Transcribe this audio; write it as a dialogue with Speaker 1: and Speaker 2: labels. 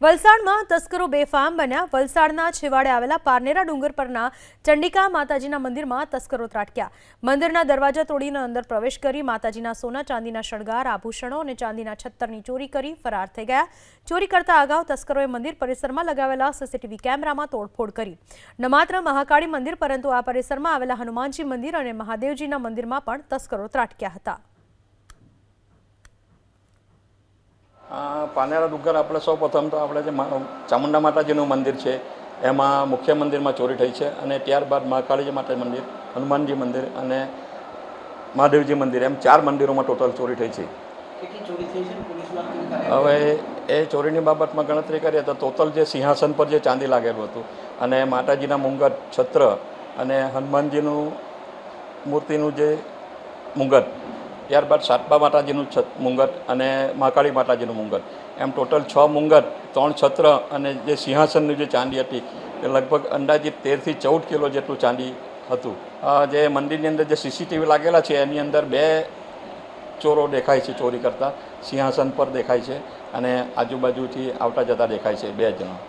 Speaker 1: વલસાડમાં તસ્કરો બેફામ બન્યા. વલસાડના છેવાડે આવેલા પારનેરા ડુંગર પરના ચંડિકા માતાજીના મંદિરમાં તસ્કરો ત્રાટક્યા. મંદિરના દરવાજા તોડીને અંદર પ્રવેશ કરી માતાજીના સોના, ચાંદીના શણગાર, આભૂષણો અને ચાંદીના છત્તરની ચોરી કરી ફરાર થઈ ગયા. ચોરી કરતા અગાઉ તસ્કરોએ મંદિર પરિસરમાં લગાવેલા સીસીટીવી કેમેરામાં તોડફોડ કરી. ન માત્ર મહાકાળી મંદિર, પરંતુ આ પરિસરમાં આવેલા હનુમાનજી મંદિર અને મહાદેવજીના મંદિરમાં પણ તસ્કરો ત્રાટક્યા હતા
Speaker 2: આ પાનેરા ડુંગર આપણે સૌ પ્રથમ તો આપણે જે ચામુંડા માતાજીનું મંદિર છે એમાં મુખ્ય મંદિરમાં ચોરી થઈ છે અને ત્યારબાદ મહાકાળીજી માતા મંદિર હનુમાનજી મંદિર અને મહાદેવજી મંદિર એમ ચાર મંદિરોમાં ટોટલ ચોરી થઈ છે. હવે એ ચોરીની બાબતમાં ગણતરી કરીએ તો ટોટલ જે સિંહાસન પર જે ચાંદી લાગેલું હતું અને માતાજીના મુંગટ છત્ર અને હનુમાનજીનું મૂર્તિનું જે મુંગટ ત્યારબાદ સાતબા માતાજીનું છત મુંગટ અને મહાકાળી માતાજીનું મુંગટ. એમ ટોટલ છ મુંગટ, ત્રણ છત્ર અને જે સિંહાસનની જે ચાંદી હતી એ લગભગ અંદાજિત તેરથી ચૌદ કિલો જેટલું ચાંદી હતું. જે મંદિરની અંદર જે સીસીટીવી લાગેલા છે, એની અંદર બે ચોરો દેખાય છે ચોરી કરતા. સિંહાસન પર દેખાય છે અને આજુબાજુથી આવતા જતા દેખાય છે બે જણા.